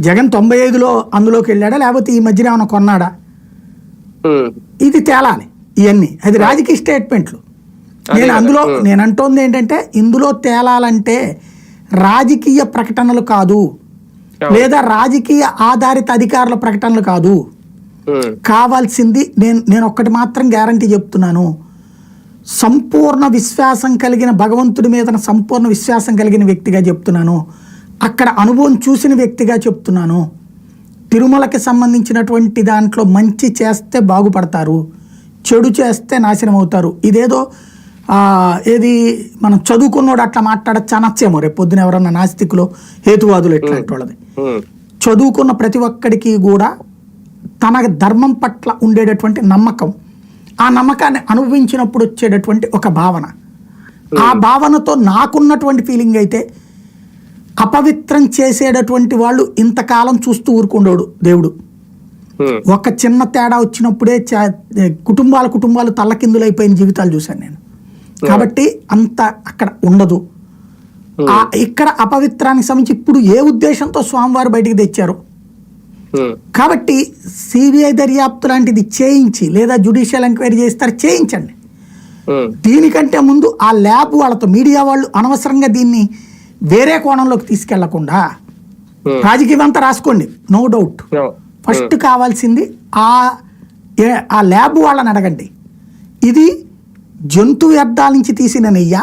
జగన్ తొంభై ఐదులో అందులోకి వెళ్ళాడా? లేకపోతే ఈ మధ్యన ఏమైనా కొన్నాడా? ఇది తేలాలి ఇవన్నీ అది రాజకీయ స్టేట్మెంట్లు. నేను. అందులో. నేను అంటోంది ఏంటంటే ఇందులో తేలాలంటే రాజకీయ ప్రకటనలు కాదు. లేదా రాజకీయ ఆధారిత అధికారుల ప్రకటనలు కాదు. కావాల్సింది నేను నేను ఒక్కటి మాత్రం గ్యారంటీ చెప్తున్నాను. సంపూర్ణ విశ్వాసం కలిగిన భగవంతుడి మీద సంపూర్ణ విశ్వాసం కలిగిన వ్యక్తిగా చెప్తున్నాను. అక్కడ అనుభవం చూసిన వ్యక్తిగా చెప్తున్నాను. తిరుమలకి సంబంధించినటువంటి దాంట్లో మంచి చేస్తే బాగుపడతారు. చెడు చేస్తే నాశనం అవుతారు ఇదేదో ఏది మనం చదువుకున్నోడు అట్లా మాట్లాడచ్చు అనొచ్చేమో రేపు పొద్దున ఎవరన్నా నాస్తికులు హేతువాదులు ఇట్లాంటి వాళ్ళది చదువుకున్న ప్రతి ఒక్కడికి కూడా తన ధర్మం పట్ల ఉండేటటువంటి నమ్మకం. ఆ నమ్మకాన్ని అనుభవించినప్పుడు వచ్చేటటువంటి ఒక భావన. ఆ భావనతో నాకున్నటువంటి ఫీలింగ్ అయితే అపవిత్రం చేసేటటువంటి వాళ్ళు ఇంతకాలం చూస్తూ ఊరుకుండోడు దేవుడు. ఒక చిన్న తేడా వచ్చినప్పుడే కుటుంబాల కుటుంబాలు తల్లకిందులైపోయిన జీవితాలు చూశాను నేను. కాబట్టి అంత అక్కడ ఉండదు. ఆ ఇక్కడ అపవిత్రానికి సంబంధించి ఇప్పుడు ఏ ఉద్దేశంతో స్వామివారు బయటికి తెచ్చారు? కాబట్టి సిబిఐ దర్యాప్తు లాంటిది చేయించి లేదా జ్యుడిషియల్ ఎంక్వైరీ చేస్తారు చేయించండి. దీనికంటే ముందు ఆ ల్యాబ్ వాళ్ళతో మీడియా వాళ్ళు అనవసరంగా దీన్ని వేరే కోణంలోకి తీసుకెళ్ళకుండా ఉమ్, రాజకీయం అంతా రాసుకోండి నో డౌట్. ఫస్ట్ కావాల్సింది ఆ ఆ ల్యాబ్ వాళ్ళని అడగండి. ఇది జంతు వ్యర్థాల నుంచి తీసిన నెయ్య?